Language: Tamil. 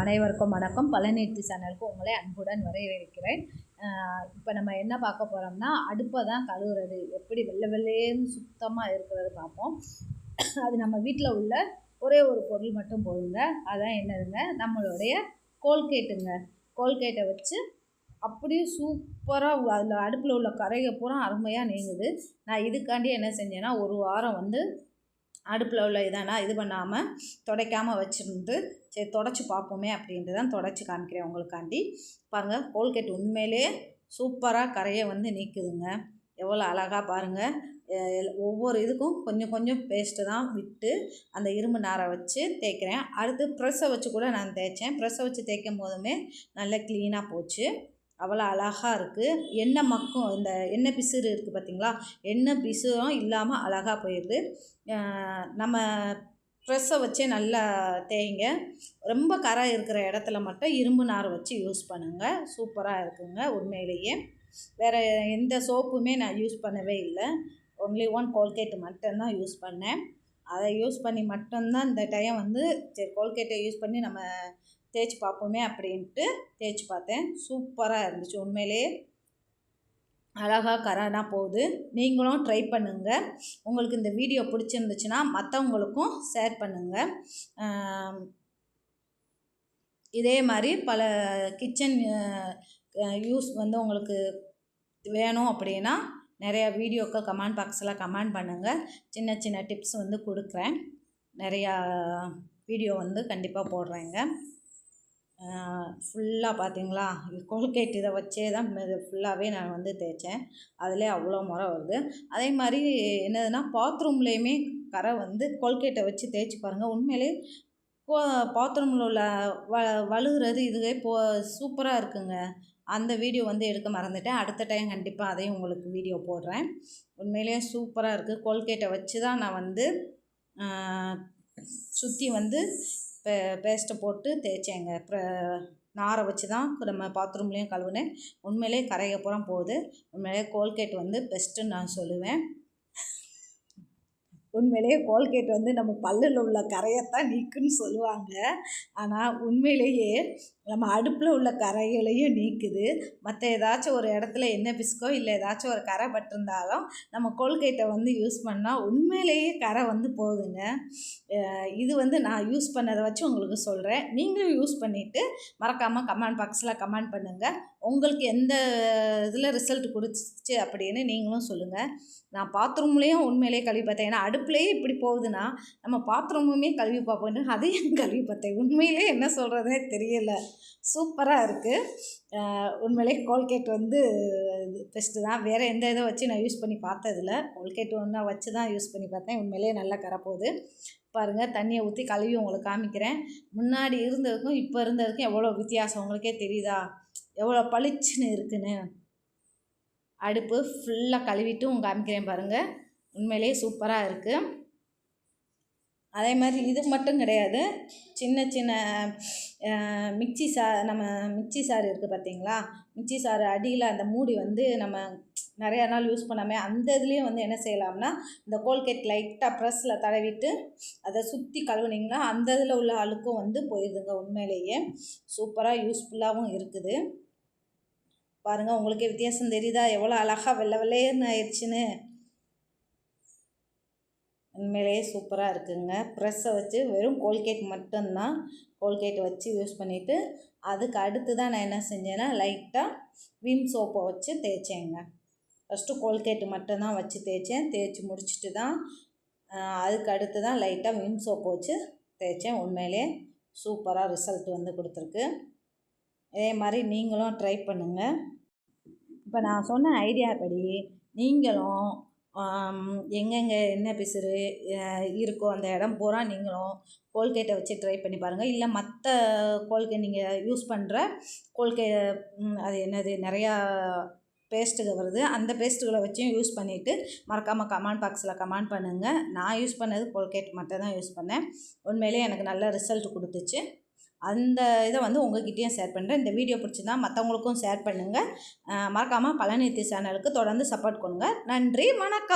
அனைவருக்கும் வணக்கம். பழனிட்டு சேனலுக்கு உங்களை அன்புடன் வரவேற்கிறேன். இப்போ நம்ம என்ன பார்க்க போகிறோம்னா அடுப்பை தான் கழுவுறது. எப்படி வெள்ளை வெள்ளையேன்னு சுத்தமாக இருக்கிறது பார்ப்போம். அது நம்ம வீட்டில் உள்ள ஒரே ஒரு பொருள் மட்டும் போதுங்க. அதான் என்னதுங்க? நம்மளுடைய கோல்கேட்டுங்க. கோல்கேட்டை வச்சு அப்படியே சூப்பராக அதில் அடுப்பில் உள்ள கரையை பூரா அருமையாக நீங்குது. நான் இதுக்காண்டி என்ன செஞ்சேன்னா ஒரு வாரம் வந்து அடுப்பில் உள்ள இதனா இது பண்ணாமல் துடைக்காமல் வச்சுருந்து சரி தொடச்சி பார்ப்போமே அப்படின்ட்டு தான் தொடச்சி காமிக்கிறேன் உங்களுக்காண்டி. பாருங்கள் கோல்கேட் உண்மையிலே சூப்பராக கரையை வந்து நீக்குதுங்க. எவ்வளோ அழகாக பாருங்கள் ஒவ்வொரு இதுக்கும் கொஞ்சம் கொஞ்சம் பேஸ்ட்டு தான் விட்டு அந்த இரும்பு நாரை வச்சு தேய்க்கிறேன். அடுத்து ப்ரெஸ்ஸை வச்சு கூட நான் தேய்ச்சேன். ப்ரெஸ்ஸை வச்சு தேய்க்கும் போதுமே நல்லா க்ளீனாக போச்சு. அவ்வளோ அழகாக இருக்குது எண்ணெய் மக்கும் இந்த எண்ணெய் பிசுறு இருக்குது பார்த்திங்களா எண்ணெய் பிசுறும் இல்லாமல் அழகாக போயிடுது நம்ம ப்ரெஸ்ஸை வச்சே நல்லா தேய்ங்க. ரொம்ப கரை இருக்கிற இடத்துல மட்டும் இரும்பு நார் வச்சு யூஸ் பண்ணுங்கள் சூப்பராக இருக்குங்க உண்மையிலேயே. வேறு எந்த சோப்புமே நான் யூஸ் பண்ணவே இல்லை. ஒன்லி ஒன் கோல்கேட் மட்டும்தான் யூஸ் பண்ணேன். அதை யூஸ் பண்ணி மட்டும்தான் இந்த டைம் வந்து சரி கோல்கேட்டை யூஸ் பண்ணி நம்ம தேய்ச்சி பார்ப்போமே அப்படின்ட்டு தேய்ச்சி பார்த்தேன். சூப்பராக இருந்துச்சு. உண்மையிலே அழகாக கரானா போகுது. நீங்களும் ட்ரை பண்ணுங்கள் உங்களுக்கு இந்த வீடியோ பிடிச்சிருந்துச்சுன்னா மற்றவங்களுக்கும் ஷேர் பண்ணுங்கள் இதே மாதிரி பல கிச்சன் யூஸ் வந்து உங்களுக்கு வேணும் அப்படின்னா நிறையா வீடியோக்கு கமெண்ட் பாக்ஸில் கமெண்ட் பண்ணுங்கள் சின்ன சின்ன டிப்ஸ் வந்து கொடுக்குறேன். நிறையா வீடியோ வந்து கண்டிப்பாக போடுறேங்க. ஃபுல்லாக பார்த்தீங்களா கோல்கேட் இதை வச்சே தான் இது ஃபுல்லாகவே நான் வந்து தேய்ச்சேன். அதிலே அவ்வளோ முறை வருது. அதே மாதிரி என்னதுன்னா பாத்ரூம்லேயுமே கரை வந்து கோல்கேட்டை வச்சு தேய்ச்சி பாருங்கள் உண்மையிலே பாத்ரூமில் உள்ள வ வழுகிறது இதுவே போ சூப்பராக இருக்குங்க. அந்த வீடியோ வந்து எடுக்க மறந்துட்டேன். அடுத்த டைம் கண்டிப்பாக அதையும் உங்களுக்கு வீடியோ போடுறேன். உண்மையிலேயே சூப்பராக இருக்குது கோல்கேட்டை வச்சு தான் நான் வந்து சுற்றி வந்து பே பேஸ்ட்டை போட்டு தேய்ச்சேங்க. அப்புறம் நாரை வச்சு தான் நம்ம பாத்ரூம்லேயும் கழுவுனேன். உண்மையிலே கரையை பூரா போகுது. உண்மையிலே கோல்கேட் வந்து பெஸ்ட்டுன்னு நான் சொல்லுவேன். உண்மையிலேயே கோல்கேட் வந்து நம்ம பல்லில் உள்ள கரையைத்தான் நீக்குன்னு சொல்லுவாங்க. ஆனால் உண்மையிலேயே நம்ம அடுப்பில் உள்ள கரைகளையும் நீக்குது. மற்ற ஏதாச்சும் ஒரு இடத்துல என்ன பிஸ்கோ இல்லை ஏதாச்சும் ஒரு கரை பட்டிருந்தாலும் நம்ம கோல்கேட்டை வந்து யூஸ் பண்ணால் உண்மையிலேயே கரை வந்து போகுதுங்க இது வந்து நான் யூஸ் பண்ணதை வச்சு உங்களுக்கு சொல்கிறேன் நீங்களும் யூஸ் பண்ணிவிட்டு மறக்காமல் கமெண்ட் பாக்ஸில் கமெண்ட் பண்ணுங்கள் உங்களுக்கு எந்த இதில் ரிசல்ட் கொடுத்துச்சு அப்படின்னு நீங்களும் சொல்லுங்கள் நான் பாத்ரூம்லேயும் உண்மையிலேயே கழுவி பார்த்தேன். ஏன்னா அடுப்புலேயே இப்படி போகுதுன்னா நம்ம பாத்ரூமுமே கழுவி பார்ப்போம். அதையும் கழுவி பார்த்தேன். உண்மையிலே என்ன சொல்கிறதே தெரியலை. சூப்பராக இருக்குது உண்மையிலே கோல்கேட் வந்து பெஸ்ட்டு தான். வேறு எந்த இதை வச்சு நான் யூஸ் பண்ணி பார்த்ததில்ல. கோல்கேட் ஒன்றா வச்சு தான் யூஸ் பண்ணி பார்த்தேன். உண்மையிலே நல்லா கரப்போகுது. பாருங்கள் தண்ணியை ஊற்றி கழுவி உங்களுக்கு காமிக்கிறேன். முன்னாடி இருந்ததுக்கும் இப்போ இருந்ததுக்கும் எவ்வளோ வித்தியாசம்? உங்களுக்கே தெரியுதா? எவ்வளோ பளிச்சுன்னு இருக்குன்னு. அடுப்பு ஃபுல்லாக கழுவிட்டும் காமிக்கிறேன் பாருங்கள் உண்மையிலேயே சூப்பராக இருக்குது அதே மாதிரி இது மட்டும் கிடையாது. சின்ன சின்ன மிக்சி சா நம்ம மிக்சி சாறு இருக்குது பார்த்தீங்களா மிக்சி சாறு அடியில் அந்த மூடி வந்து நம்ம நிறையா நாள் யூஸ் பண்ணாமல் அந்த இதுலேயும் வந்து என்ன செய்யலாம்னா இந்த கோல்கேட் லைட்டாக ப்ரெஸ்ஸில் தடவிட்டு அதை சுற்றி கழுவுனிங்கன்னா அந்த இதில் உள்ள அழுக்கும் வந்து போயிடுதுங்க உண்மையிலேயே. சூப்பராக யூஸ்ஃபுல்லாகவும் இருக்குது. பாருங்கள் உங்களுக்கே வித்தியாசம் தெரியுதா? எவ்வளோ அழகாக வெள்ளை வெள்ளையர்னு ஆயிடுச்சுன்னு. உண்மையிலேயே சூப்பராக இருக்குங்க. ப்ரெஸ்ஸை வச்சு வெறும் கோல்கேட் மட்டும்தான் கோல்கேட் வச்சு யூஸ் பண்ணிவிட்டு அதுக்கு அடுத்து தான் நான் என்ன செஞ்சேன்னா லைட்டாக விம் சோப்பை வச்சு தேய்ச்சேங்க. ஃபஸ்ட்டு கோல்கேட்டு மட்டும்தான் வச்சு தேய்ச்சேன். தேய்ச்சி முடிச்சுட்டு தான் அதுக்கு அடுத்து தான் லைட்டாக விம் சோப்பை வச்சு தேய்ச்சேன். உண்மையிலே சூப்பராக ரிசல்ட் வந்து கொடுத்துருக்கு. இதே மாதிரி நீங்களும் ட்ரை பண்ணுங்கள் இப்போ நான் சொன்ன ஐடியா படி நீங்களும் எங்கெங்கே என்ன பிசுறு இருக்கோ அந்த இடம் பூரா நீங்களும் கோல்கேட்டை வச்சு ட்ரை பண்ணி பாருங்கள் இல்லை மற்ற கோல்கேட் நீங்கள் யூஸ் பண்ணுற கோல்கே அது என்னது நிறையா பேஸ்ட்டுகள் வருது. அந்த பேஸ்ட்டுகளை வச்சும் யூஸ் பண்ணிவிட்டு மறக்காமல் கமெண்ட் பாக்ஸில் கமெண்ட் பண்ணுங்கள் நான் யூஸ் பண்ணது கோல்கேட் மட்டும் தான் யூஸ் பண்ணேன். உண்மையிலே எனக்கு நல்ல ரிசல்ட் கொடுத்துச்சு. அந்த இதை வந்து உங்ககிட்டேயும் ஷேர் பண்ணுறேன் இந்த வீடியோ பிடிச்சிருந்தா மற்றவங்களுக்கும் ஷேர் பண்ணுங்கள் மறக்காமல் பழனித்தி சேனலுக்கு தொடர்ந்து சப்போர்ட் கொடுங்க. நன்றி வணக்கம்.